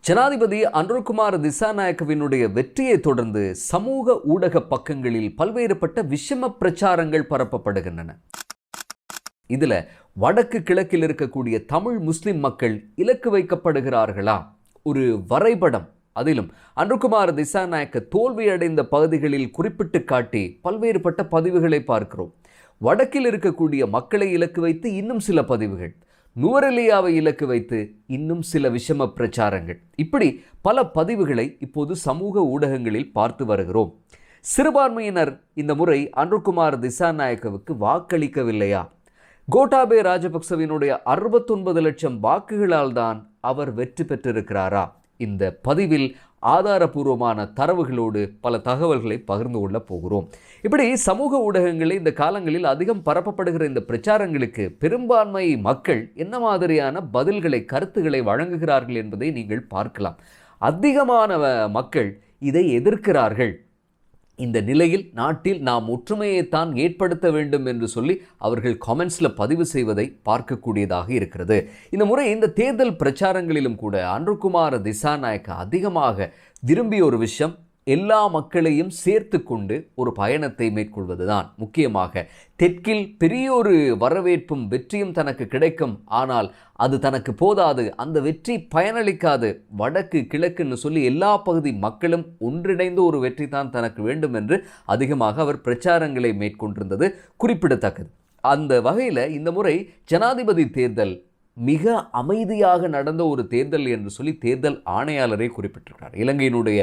ஜனாதிபதி அனுர்குமார் திசாநாயக்கவினுடைய வெற்றியை தொடர்ந்து சமூக ஊடக பக்கங்களில் பல்வேறுபட்ட விஷம பிரச்சாரங்கள் பரப்பப்படுகின்றன. இதில் வடக்கு கிழக்கில் இருக்கக்கூடிய தமிழ் முஸ்லிம் மக்கள் இலக்கு வைக்கப்படுகிறார்களா? ஒரு வரைபடம் அதிலும் அனுகுமார் திசாநாயக்க தோல்வியடைந்த பகுதிகளில் குறிப்பிட்டு காட்டி பல்வேறுபட்ட பதிவுகளை பார்க்கிறோம். வடக்கில் இருக்கக்கூடிய மக்களை இலக்கு வைத்து இன்னும் சில பதிவுகள். நுவரெலியாவை இலக்கு வைத்து இன்னும் சில விஷம பிரச்சாரங்கள். இப்படி பல பதிவுகளை இப்போது சமூக ஊடகங்களில் பார்த்து வருகிறோம். சிறுபான்மையினர் இந்த முறை அனுகுமார் திசாநாயக்கவுக்கு வாக்களிக்கவில்லையா? கோட்டாபே ராஜபக்சவினுடைய அறுபத்தொன்பது லட்சம் வாக்குகளால் தான் அவர் வெற்றி பெற்றிருக்கிறாரா? இந்த பதிவில் ஆதாரபூர்வமான தரவுகளோடு பல தகவல்களை பகிர்ந்து கொள்ள போகிறோம். இப்படி சமூக ஊடகங்களில் இந்த காலங்களில் அதிகம் பரப்பப்படுகிற இந்த பிரச்சாரங்களுக்கு பெரும்பான்மை மக்கள் என்ன மாதிரியான பதில்களை கருத்துக்களை வழங்குகிறார்கள் என்பதை நீங்கள் பார்க்கலாம். அதிகமான மக்கள் இதை எதிர்க்கிறார்கள். இந்த நிலையில் நாட்டில் நாம் ஒற்றுமையைத்தான் ஏற்படுத்த வேண்டும் என்று சொல்லி அவர்கள் கமெண்ட்ஸில் பதிவு செய்வதை பார்க்கக்கூடியதாக இருக்கிறது. இந்த முறை இந்த தேர்தல் பிரச்சாரங்களிலும் கூட அன்றுகுமார் திசாநாயக்க அதிகமாக விரும்பிய ஒரு விஷயம் எல்லா மக்களையும் சேர்த்து கொண்டு ஒரு பயணத்தை மேற்கொள்வதுதான். முக்கியமாக தெற்கில் பெரிய ஒரு வரவேற்பும் வெற்றியும் தனக்கு கிடைக்கும். ஆனால் அது தனக்கு போதாது. அந்த வெற்றி பயனளிக்காது. வடக்கு கிழக்குன்னு சொல்லி எல்லா பகுதி மக்களும் ஒன்றிணைந்த ஒரு வெற்றி தான் தனக்கு வேண்டும் என்று அதிகமாக அவர் பிரச்சாரங்களை மேற்கொண்டிருந்தது குறிப்பிடத்தக்கது. அந்த வகையில் இந்த முறை ஜனாதிபதி தேர்தல் மிக அமைதியாக நடந்த ஒரு தேர்தல் என்று சொல்லி தேர்தல் ஆணையாளரை குறிப்பிட்டிருக்கிறார். இலங்கையினுடைய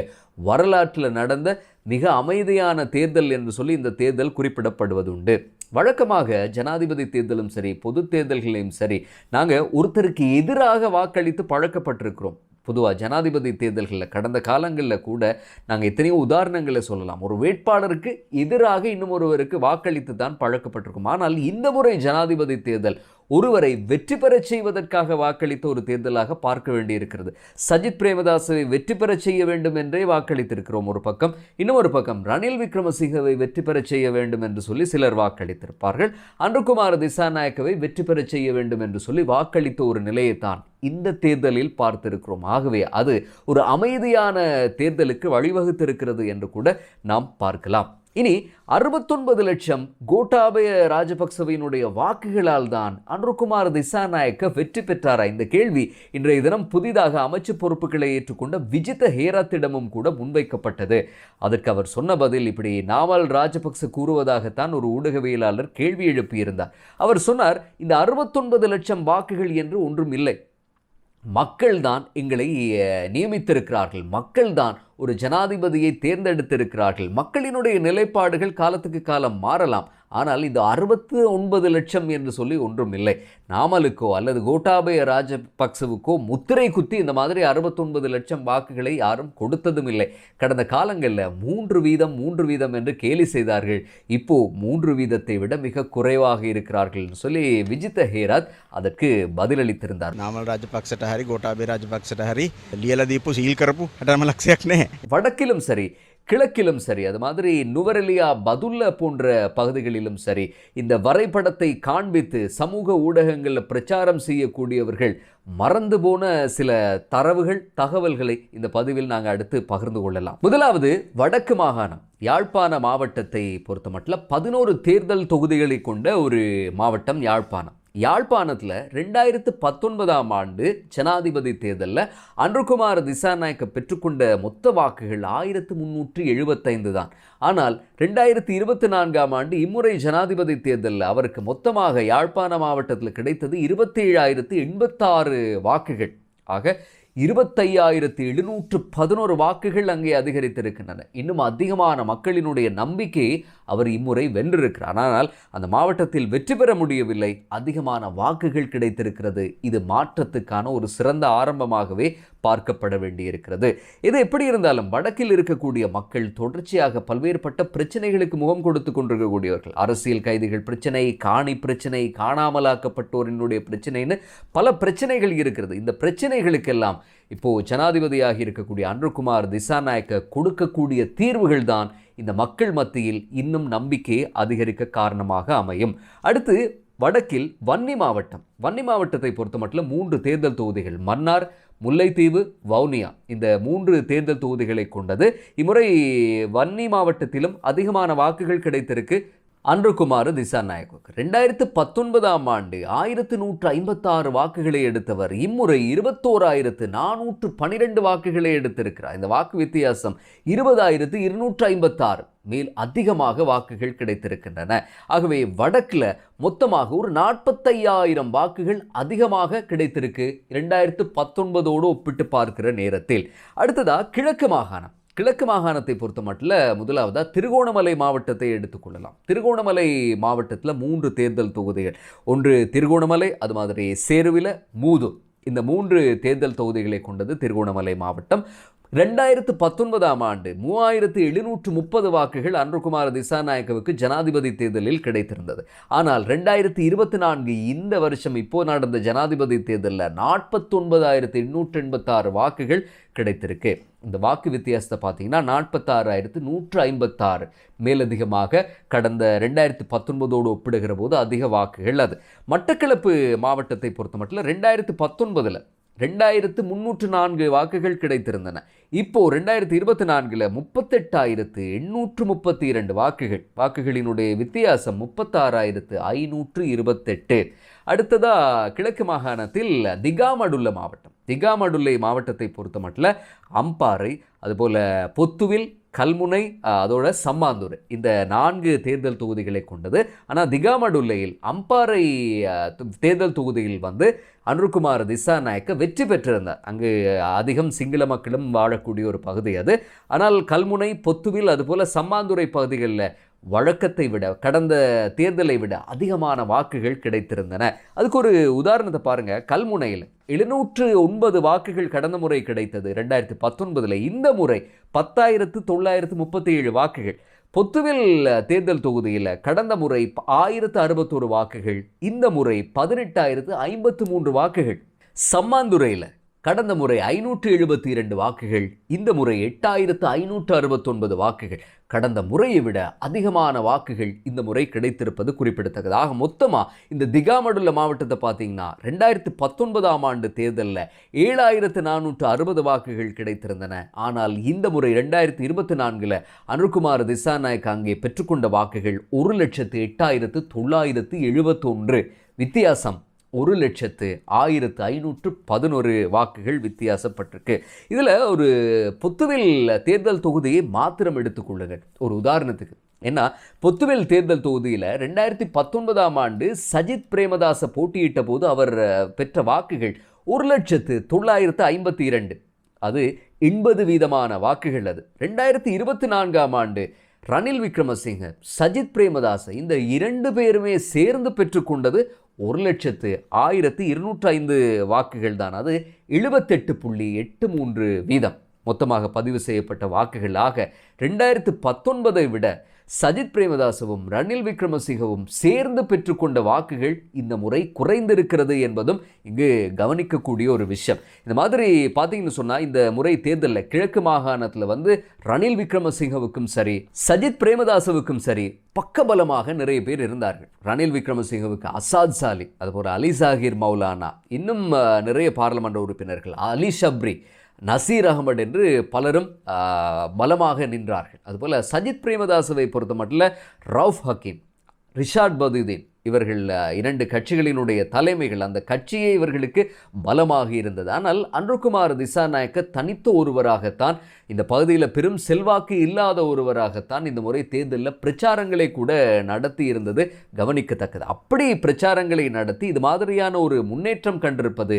வரலாற்றில் நடந்த மிக அமைதியான தேர்தல் என்று சொல்லி இந்த தேர்தல் குறிப்பிடப்படுவது உண்டு வழக்கமாக ஜனாதிபதி தேர்தலும் சரி பொது தேர்தல்களையும் சரி நாங்கள் ஒருத்தருக்கு எதிராக வாக்களித்து பழக்கப்பட்டிருக்கிறோம். பொதுவாக ஜனாதிபதி தேர்தல்களில் கடந்த காலங்களில் கூட நாங்கள் எத்தனையோ உதாரணங்களை சொல்லலாம். ஒரு வேட்பாளருக்கு எதிராக இன்னும் ஒருவருக்கு வாக்களித்து தான் பழக்கப்பட்டிருக்கும். ஆனால் இந்த முறை ஜனாதிபதி தேர்தல் ஒருவரை வெற்றி பெறச் செய்வதற்காக வாக்களித்த ஒரு தேர்தலாக பார்க்க வேண்டியிருக்கிறது. சஜித் பிரேமதாசவை வெற்றி பெறச் செய்ய வேண்டும் என்றே வாக்களித்திருக்கிறோம் ஒரு பக்கம். இன்னும் ஒரு பக்கம் ரணில் விக்ரமசிங்கவை வெற்றி பெறச் செய்ய வேண்டும் என்று சொல்லி சிலர் வாக்களித்திருப்பார்கள். அன்றுகுமார் திசாநாயக்கவை வெற்றி பெறச் செய்ய வேண்டும் என்று சொல்லி வாக்களித்த ஒரு நிலையைத்தான் இந்த தேர்தலில் பார்த்திருக்கிறோம். ஆகவே அது ஒரு அமைதியான தேர்தலுக்கு வழிவகுத்திருக்கிறது என்று கூட நாம் பார்க்கலாம். இனி அறுபத்தொன்பது லட்சம் கோட்டாபய ராஜபக்சவினுடைய வாக்குகளால் தான் அன்ருகுமார் திசாநாயக்க வெற்றி பெற்றாரா? இந்த கேள்வி இன்றைய தினம் புதிதாக அமைச்சு பொறுப்புகளை ஏற்றுக்கொண்ட விஜித ஹேராத்திடமும் கூட முன்வைக்கப்பட்டது. அதற்கு அவர் சொன்ன பதில் இப்படி நாமல் ராஜபக்ச கூறுவதாகத்தான் ஒரு ஊடகவியலாளர் கேள்வி எழுப்பியிருந்தார். அவர் சொன்னார் இந்த அறுபத்தொன்பது லட்சம் வாக்குகள் என்று ஒன்றும் இல்லை. மக்கள்தான் எங்களை நியமித்திருக்கிறார்கள். மக்கள்தான் ஒரு ஜனாதிபதியை தேர்ந்தெடுத்திருக்கிறார்கள். மக்களினுடைய நிலைப்பாடுகள் காலத்துக்கு காலம் மாறலாம். ஆனால் இந்த அறுபத்து ஒன்பது லட்சம் என்று சொல்லி ஒன்றும் இல்லை. நாமலுக்கோ அல்லது கோட்டாபய ராஜபக்சவுக்கோ முத்திரை குத்தி இந்த மாதிரி அறுபத்தொன்பது லட்சம் வாக்குகளை யாரும் கொடுத்ததும் இல்லை. கடந்த காலங்களில் மூன்று வீதம் மூன்று வீதம் என்று கேலி செய்தார்கள். இப்போ மூன்று வீதத்தை விட மிக குறைவாக இருக்கிறார்கள் சொல்லி விஜித ஹேராத் அதற்கு பதிலளித்திருந்தார். நாமல் ராஜபக்சட்ட ஹரி கோட்டாபய ராஜபக்சட்ட ஹரி லியலதீப்பு சீல் கரப்பு வடக்கிலும் சரி கிழக்கிலும் சரி அது மாதிரி நுவரெலியா பதுல்ல போன்ற பகுதிகளிலும் சரி இந்த வரைபடத்தை காண்பித்து சமூக ஊடகங்களில் பிரச்சாரம் செய்யக்கூடியவர்கள் மறந்து போன சில தரவுகள் தகவல்களை இந்த பதிவில் நாங்கள் அடுத்து பகிர்ந்து கொள்ளலாம். முதலாவது வடக்கு மாகாணம் யாழ்ப்பாண மாவட்டத்தை பொறுத்தமட்டில் பதினோரு தேர்தல் தொகுதிகளை கொண்ட ஒரு மாவட்டம் யாழ்ப்பாணம். யாழ்ப்பாணத்தில் ரெண்டாயிரத்து பத்தொன்பதாம் ஆண்டு ஜனாதிபதி தேர்தலில் அன்றுகுமார் திசாநாயக்க பெற்றுக்கொண்ட மொத்த வாக்குகள் ஆயிரத்து முன்னூற்றி எழுபத்தைந்து தான். ஆனால் ரெண்டாயிரத்தி இருபத்தி நான்காம் ஆண்டு இம்முறை ஜனாதிபதி தேர்தலில் அவருக்கு மொத்தமாக யாழ்ப்பாண மாவட்டத்தில் கிடைத்தது இருபத்தி ஏழாயிரத்து எண்பத்தாறு வாக்குகள். ஆக இருபத்தையாயிரத்தி எழுநூற்று பதினோரு வாக்குகள் அங்கே அதிகரித்திருக்கின்றன. இன்னும் அதிகமான மக்களினுடைய நம்பிக்கையை அவர் இம்முறை வென்றிருக்கிறார். ஆனால் அந்த மாவட்டத்தில் வெற்றி பெற முடியவில்லை. அதிகமான வாக்குகள் கிடைத்திருக்கிறது. இது மாற்றத்துக்கான ஒரு சிறந்த ஆரம்பமாகவே பார்க்கப்பட வேண்டியிருக்கிறது. இது எப்படி இருந்தாலும் வடக்கில் இருக்கக்கூடிய மக்கள் தொடர்ச்சியாக பல்வேறுபட்ட பிரச்சனைகளுக்கு முகம் கொடுத்து கொண்டிருக்கக்கூடியவர்கள். அரசியல் கைதிகள் பிரச்சனை காணி பிரச்சனை காணாமலாக்கப்பட்டோரினுடைய பிரச்சனைன்னு பல பிரச்சனைகள் இருக்கிறது. இந்த பிரச்சனைகளுக்கெல்லாம் இப்போது ஜனாதிபதியாக இருக்கக்கூடிய அன்ருகுமார் திசாநாயக்க கொடுக்கக்கூடிய தீர்வுகள் தான் இந்த மக்கள் மத்தியில் இன்னும் நம்பிக்கையை அதிகரிக்க காரணமாக அமையும். அடுத்து வடக்கில் வன்னி மாவட்டம். வன்னி மாவட்டத்தை பொறுத்தமட்டில் மூன்று தேர்தல் தொகுதிகள். மன்னார் முல்லைத்தீவு வவுனியா. இந்த மூன்று தேர்தல் தொகுதிகளை கொண்டது. இம்முறை வன்னி மாவட்டத்திலும் அதிகமான வாக்குகள் கிடைத்திருக்கு. அன்றுகுமார் திசாநாயக்கு ரெண்டாயிரத்து பத்தொன்பதாம் ஆண்டு ஆயிரத்து நூற்று ஐம்பத்தாறு வாக்குகளை எடுத்தவர். இம்முறை இருபத்தோராயிரத்து நானூற்று பனிரெண்டு வாக்குகளை எடுத்திருக்கிறார். இந்த வாக்கு வித்தியாசம் இருபதாயிரத்து இருநூற்று ஐம்பத்தாறு. மேல் அதிகமாக வாக்குகள் கிடைத்திருக்கின்றன. ஆகவே வடக்கில் மொத்தமாக ஒரு நாற்பத்தையாயிரம் வாக்குகள் அதிகமாக கிடைத்திருக்கு. இரண்டாயிரத்து பத்தொன்பதோடு ஒப்பிட்டு பார்க்கிற நேரத்தில். அடுத்ததா கிழக்கு மாகாணம். கிழக்கு மாகாணத்தை பொறுத்த மட்டில் முதலாவதாக திருகோணமலை மாவட்டத்தை எடுத்துக்கொள்ளலாம் திருகோணமலை மாவட்டத்தில் மூன்று தேர்தல் தொகுதிகள். ஒன்று திருகோணமலை அது மாதிரி சேருவில மூது இந்த மூன்று தேர்தல் தொகுதிகளை கொண்டது திருகோணமலை மாவட்டம். ரெண்டாயிரத்து பத்தொன்பதாம் ஆண்டு மூவாயிரத்து எழுநூற்று முப்பது வாக்குகள் அன்ருகுமார் திசாநாயக்கவுக்கு ஜனாதிபதி தேர்தலில் கிடைத்திருந்தது. ஆனால் ரெண்டாயிரத்து இருபத்தி நான்கு இந்த வருஷம் இப்போ நடந்த ஜனாதிபதி தேர்தலில் நாற்பத்தொன்பதாயிரத்து எண்ணூற்று எண்பத்தாறு வாக்குகள் கிடைத்திருக்கு. இந்த வாக்கு வித்தியாசத்தை பார்த்தீங்கன்னா நாற்பத்தாறாயிரத்து நூற்று ஐம்பத்தாறு மேலதிகமாக கடந்த ரெண்டாயிரத்து பத்தொன்பதோடு ஒப்பிடுகிற போது அதிக வாக்குகள் அது. மட்டக்களப்பு மாவட்டத்தை பொறுத்த மட்டும் ரெண்டாயிரத்து பத்தொன்பதில் ரெண்டாயிரத்து முன்னூற்று நான்கு வாக்குகள் கிடைத்திருந்தன. இப்போ ரெண்டாயிரத்து இருபத்தி நான்கில் முப்பத்தெட்டாயிரத்து எண்ணூற்று முப்பத்தி இரண்டு வாக்குகள். வாக்குகளினுடைய வித்தியாசம் முப்பத்தாறாயிரத்து ஐநூற்று இருபத்தெட்டு. அடுத்ததாக கிழக்கு மாகாணத்தில் திகாமடுல்ல மாவட்டம். திகாமடுல்லை மாவட்டத்தை பொறுத்த மட்டும் அம்பாறை அதுபோல் பொத்துவில் கல்முனை அதோட சம்மாந்துறை இந்த நான்கு தேர்தல் தொகுதிகளை கொண்டது. ஆனால் திகாமடுல்லையில் அம்பாறை தேர்தல் தொகுதியில் வந்து அனுர்குமார் திசாநாயக்க வெற்றி பெற்றிருந்தார். அங்கு அதிகம் சிங்கள மக்களும் வாழக்கூடிய ஒரு பகுதி அது. ஆனால் கல்முனை பொத்துவில் அதுபோல் சம்மாந்துறை பகுதிகளில் வழக்கத்தை விட கடந்த தேர்தலை விட அதிகமான வாக்குகள் கிடைத்திருந்தன. அதுக்கு ஒரு உதாரணத்தை பாருங்கள் கல்முனையில் எழுநூற்று ஒன்பது வாக்குகள் கடந்த முறை கிடைத்தது. ரெண்டாயிரத்தி பத்தொன்பதில் இந்த முறை பத்தாயிரத்து தொள்ளாயிரத்து முப்பத்தி ஏழு வாக்குகள். பொத்துவில் தேர்தல் தொகுதியில் கடந்த முறை ஆயிரத்து அறுபத்தோரு வாக்குகள். இந்த முறை பதினெட்டாயிரத்து ஐம்பத்து மூன்று வாக்குகள். சம்மாந்துறையில் கடந்த முறை ஐநூற்று எழுபத்தி இரண்டு வாக்குகள் இந்த முறை எட்டாயிரத்து ஐநூற்று அறுபத்தொன்பது வாக்குகள். கடந்த முறையை விட அதிகமான வாக்குகள் இந்த முறை கிடைத்திருப்பது குறிப்பிடத்தக்கது ஆக மொத்தமாக இந்த திகாமடுல்ல மாவட்டத்தை பார்த்தீங்கன்னா ரெண்டாயிரத்து பத்தொன்பதாம் ஆண்டு தேர்தலில் ஏழாயிரத்து நானூற்று அறுபது வாக்குகள் கிடைத்திருந்தன. ஆனால் இந்த முறை ரெண்டாயிரத்து இருபத்தி நான்கில் அனுர்குமார் திசாநாயக் அங்கே பெற்றுக்கொண்ட வாக்குகள் ஒரு லட்சத்து எட்டாயிரத்து தொள்ளாயிரத்து எழுபத்தொன்று. வித்தியாசம் ஒரு லட்சத்து ஆயிரத்து ஐநூற்று பதினொரு வாக்குகள் வித்தியாசப்பட்டிருக்கு. இதில் ஒரு பொத்துவில் தேர்தல் தொகுதியை மாத்திரம் எடுத்துக்கொள்ளுங்கள். ஒரு உதாரணத்துக்கு ஏன்னா பொத்துவில் தேர்தல் தொகுதியில் ரெண்டாயிரத்தி பத்தொன்பதாம் ஆண்டு சஜித் பிரேமதாச போட்டியிட்ட போது அவர் பெற்ற வாக்குகள் ஒரு லட்சத்து தொள்ளாயிரத்து ஐம்பத்தி இரண்டு. அது எண்பது வீதமான வாக்குகள் அது. ரெண்டாயிரத்தி இருபத்தி நான்காம் ஆண்டு ரணில் விக்ரமசிங்க சஜித் பிரேமதாச இந்த இரண்டு பேருமே சேர்ந்து பெற்றுக்கொண்டது ஒரு லட்சத்து ஆயிரத்து இருநூற்று ஐந்து வாக்குகள் தான் அது எழுபத்தெட்டு புள்ளி எட்டு மூன்று வீதம். மொத்தமாக பதிவு செய்யப்பட்ட வாக்குகளாக ரெண்டாயிரத்து பத்தொன்பதை விட சஜித் பிரேமதாசவும் ரணில் விக்ரமசிங்கவும் சேர்ந்து பெற்றுக்கொண்ட வாக்குகள் இந்த முறை குறைந்திருக்கிறது என்பதும் இங்கு கவனிக்கக்கூடிய ஒரு விஷயம். இந்த மாதிரி பார்த்தீங்கன்னு சொன்னால் இந்த முறை தேர்தலில் கிழக்கு மாகாணத்தில் வந்து ரணில் விக்ரமசிங்கவுக்கும் சரி சஜித் பிரேமதாசவுக்கும் சரி பக்கபலமாக நிறைய பேர் இருந்தார்கள். ரணில் விக்ரமசிங்கவுக்கு அசாத் சாலி அதுபோல் அலி சாஹிர் மௌலானா இன்னும் நிறைய பாராளுமன்ற உறுப்பினர்கள் அலி ஷப்ரி நசீர் அகமது என்று பலரும் பலமாக நின்றார்கள். அதுபோல் சஜித் பிரேமதாசவை பொறுத்த மட்டும் ரவுஃப் ஹக்கீம் ரிஷாட் பதுதீன் இவர்கள் இரண்டு கட்சிகளினுடைய தலைமைகள் அந்த கட்சியே இவர்களுக்கு பலமாக இருந்தது. ஆனால் அன்றுகுமார் திசாநாயக்க தனித்த ஒருவராகத்தான் இந்த பகுதியில் பெரும் செல்வாக்கு இல்லாத ஒருவராகத்தான் இந்த முறை தேர்தலில் பிரச்சாரங்களை கூட நடத்தி இருந்தது கவனிக்கத்தக்கது. அப்படி பிரச்சாரங்களை நடத்தி இது மாதிரியான ஒரு முன்னேற்றம் கண்டிருப்பது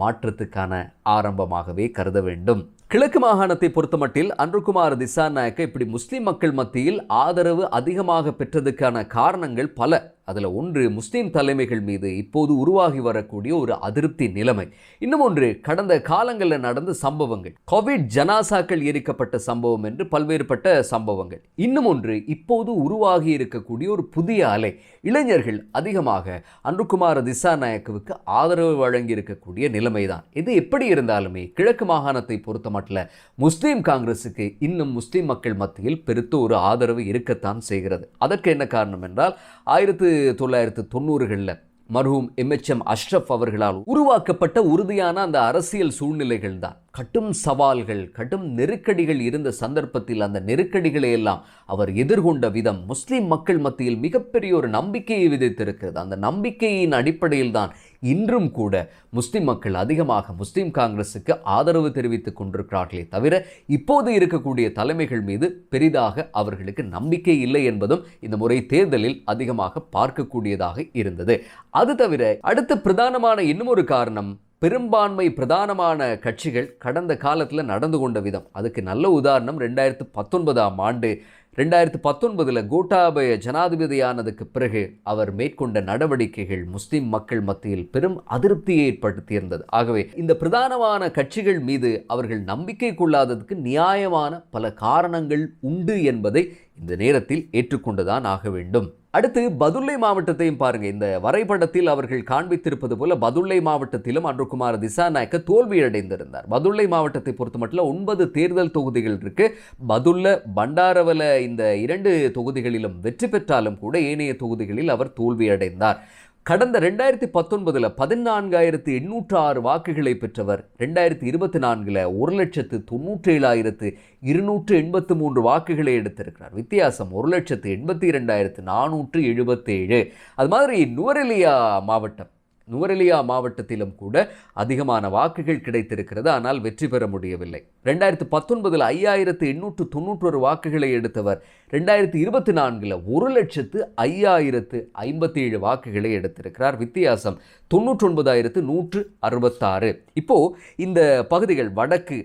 மாற்றத்துக்கான ஆரம்பமாகவே கருத வேண்டும். கிழக்கு மாகாணத்தை பொறுத்தமட்டில் அன்றுகுமார் திசாநாயக்க இப்படி முஸ்லிம் மக்கள் மத்தியில் ஆதரவு அதிகமாக பெற்றதுக்கான காரணங்கள் பல. அதில் ஒன்று முஸ்லீம் தலைமைகள் மீது இப்போது உருவாகி வரக்கூடிய ஒரு அதிருப்தி நிலைமை. இன்னும் ஒன்று கடந்த காலங்களில் நடந்த சம்பவங்கள். கோவிட் ஜனாசாக்கள் எரிக்கப்பட்ட சம்பவம் என்று பல்வேறுபட்ட சம்பவங்கள். இன்னும் ஒன்று இப்போது உருவாகி இருக்கக்கூடிய ஒரு புதிய அலை. இளைஞர்கள் அதிகமாக அன்ருகுமார் திசாநாயக்கவுக்கு ஆதரவு வழங்கி இருக்கக்கூடிய நிலைமைதான். இது எப்படி இருந்தாலுமே கிழக்கு மாகாணத்தை பொறுத்த மட்டும் முஸ்லீம் காங்கிரஸுக்கு இன்னும் முஸ்லீம் மக்கள் மத்தியில் பெருத்த ஒரு ஆதரவு இருக்கத்தான் செய்கிறது. அதற்கு என்ன காரணம் என்றால் ஆயிரத்து தொள்ளாயிரத்து தொண்ணூறுகளில் மருகும் எம்எச்எம் அஷ்ரஃப் அவர்களால் உருவாக்கப்பட்ட உறுதியான அந்த அரசியல் சூழ்நிலைகள் தான் கடும் சவால்கள் கடும் நெருக்கடிகள் இருந்த சந்தர்ப்பத்தில் அந்த நெருக்கடிகளை எல்லாம் அவர் எதிர்கொண்ட விதம் முஸ்லிம் மக்கள் மத்தியில் மிகப்பெரிய ஒரு நம்பிக்கையை விதைத்திருக்கிறது. அந்த நம்பிக்கையின் அடிப்படையில் தான் இன்றும் கூட முஸ்லிம் மக்கள் அதிகமாக முஸ்லிம் காங்கிரஸுக்கு ஆதரவு தெரிவித்துக் கொண்டிருக்கிறார்களே தவிர இப்போது இருக்கக்கூடிய தலைமைகள் மீது பெரிதாக அவர்களுக்கு நம்பிக்கை இல்லை என்பதும் இந்த முறை தேர்தலில் அதிகமாக பார்க்கக்கூடியதாக இருந்தது. அது தவிர அடுத்த பிரதானமான இன்னும் ஒரு காரணம் பெரும்பான்மை பிரதானமான கட்சிகள் கடந்த காலத்தில் நடந்து கொண்ட விதம். அதுக்கு நல்ல உதாரணம் ரெண்டாயிரத்து பத்தொன்பதாம் ஆண்டு ரெண்டாயிரத்து பத்தொன்பதில் கோட்டாபய ஜனாதிபதியானதுக்கு பிறகு அவர் மேற்கொண்ட நடவடிக்கைகள் முஸ்லிம் மக்கள் மத்தியில் பெரும் அதிருப்தியை ஏற்படுத்தியிருந்தது. ஆகவே இந்த பிரதானமான கட்சிகள் மீது அவர்கள் நம்பிக்கை கொள்ளாததுக்கு நியாயமான பல காரணங்கள் உண்டு என்பதை இந்த நேரத்தில் ஏற்றுக்கொண்டுதான் ஆக வேண்டும். அடுத்து பதுல்லை மாவட்டத்தையும் பாருங்க. இந்த வரைபடத்தில் அவர்கள் காண்பித்திருப்பது போல பதுல்லை மாவட்டத்திலும் அன்றுகுமார் திசாநாயக்க தோல்வியடைந்திருந்தார். பதுல்லை மாவட்டத்தை பொறுத்த மட்டும் ஒன்பது தேர்தல் தொகுதிகள் இருக்கு. பதுல்ல பண்டாரவல இந்த இரண்டு தொகுதிகளிலும் வெற்றி பெற்றாலும் கூட ஏனைய தொகுதிகளில் அவர் தோல்வியடைந்தார். கடந்த ரெண்டாயிரத்தி பத்தொன்பதில் பதினான்காயிரத்து எண்ணூற்று ஆறு வாக்குகளை பெற்றவர். ரெண்டாயிரத்தி இருபத்தி நான்கில் ஒரு லட்சத்து தொண்ணூற்றேழாயிரத்து இருநூற்று எண்பத்து மூன்று வாக்குகளை எடுத்திருக்கிறார். வித்தியாசம் ஒரு லட்சத்து எண்பத்தி இரண்டாயிரத்து நானூற்று எழுபத்தேழு. அது மாதிரி நுவரெலியா மாவட்டம். நுவரெலியா மாவட்டத்திலும் கூட அதிகமான வாக்குகள் கிடைத்திருக்கிறது. ஆனால் வெற்றி பெற முடியவில்லை. ரெண்டாயிரத்து பத்தொன்பதில் ஐயாயிரத்து எண்ணூற்று தொண்ணூற்றொரு வாக்குகளை எடுத்தவர். ரெண்டாயிரத்து இருபத்தி நான்கில் ஒரு லட்சத்து ஐயாயிரத்து ஐம்பத்தி ஏழு வாக்குகளை எடுத்திருக்கிறார். வித்தியாசம் தொண்ணூற்றொன்பதாயிரத்து நூற்று அறுபத்தாறு. இப்போது இந்த பகுதிகள் வடக்கு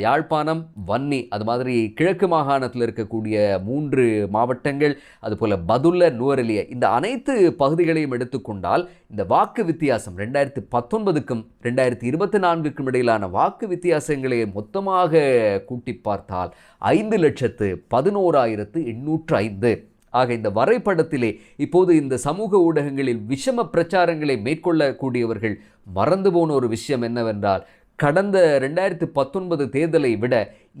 யாழ்ப்பாணம் வன்னி அது மாதிரி கிழக்கு மாகாணத்தில் இருக்கக்கூடிய மூன்று மாவட்டங்கள் அதுபோல் பதுல்ல நுவரெலிய இந்த அனைத்து பகுதிகளையும் எடுத்துக்கொண்டால் இந்த வாக்கு வித்தியாசம் ரெண்டாயிரத்தி பத்தொன்பதுக்கும் ரெண்டாயிரத்தி இருபத்தி நான்குக்கும் இடையிலான வாக்கு வித்தியாசங்களை மொத்தமாக கூட்டி பார்த்தால் ஐந்து லட்சத்து பதினோராயிரத்து எண்ணூற்று ஐந்து. ஆக இந்த வரைபடத்திலே இப்போது இந்த சமூக ஊடகங்களில் விஷம பிரச்சாரங்களை மேற்கொள்ளக்கூடியவர்கள் மறந்து போன ஒரு விஷயம் என்னவென்றால் கடந்த ரெண்டாயிரத்து பத்தொன்பது தேர்தலை விட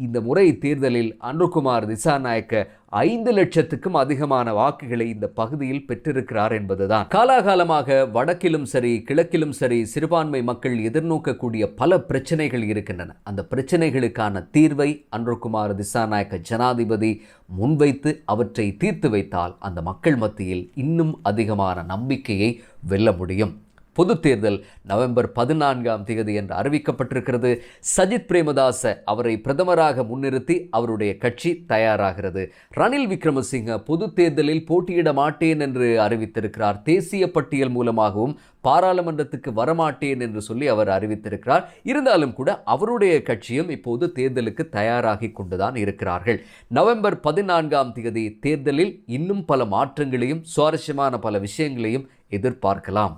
இந்த முறை தேர்தலில் அன்ருகுமார் திசாநாயக்க ஐந்து லட்சத்துக்கும் அதிகமான வாக்குகளை இந்த பகுதியில் பெற்றிருக்கிறார் என்பதுதான். காலாகாலமாக வடக்கிலும் சரி கிழக்கிலும் சரி சிறுபான்மை மக்கள் எதிர்நோக்கக்கூடிய பல பிரச்சனைகள் இருக்கின்றன. அந்த பிரச்சனைகளுக்கான தீர்வை அன்ருகுமார் திசாநாயக்க ஜனாதிபதி முன்வைத்து அவற்றை தீர்த்து வைத்தால் அந்த மக்கள் மத்தியில் இன்னும் அதிகமான நம்பிக்கையை வெல்ல முடியும். பொது தேர்தல் நவம்பர் பதினான்காம் தேதி என்று அறிவிக்கப்பட்டிருக்கிறது. சஜித் பிரேமதாச அவரை பிரதமராக முன்னிறுத்தி அவருடைய கட்சி தயாராகிறது. ரணில் விக்ரமசிங்க பொது தேர்தலில் போட்டியிட மாட்டேன் என்று அறிவித்திருக்கிறார். தேசிய பட்டியல் மூலமாகவும் பாராளுமன்றத்துக்கு வரமாட்டேன் என்று சொல்லி அவர் அறிவித்திருக்கிறார். இருந்தாலும் கூட அவருடைய கட்சியும் இப்போது தேர்தலுக்கு தயாராகி கொண்டுதான் இருக்கிறார்கள். நவம்பர் பதினான்காம் தேதி தேர்தலில் இன்னும் பல மாற்றங்களையும் சுவாரஸ்யமான பல விஷயங்களையும் எதிர்பார்க்கலாம்.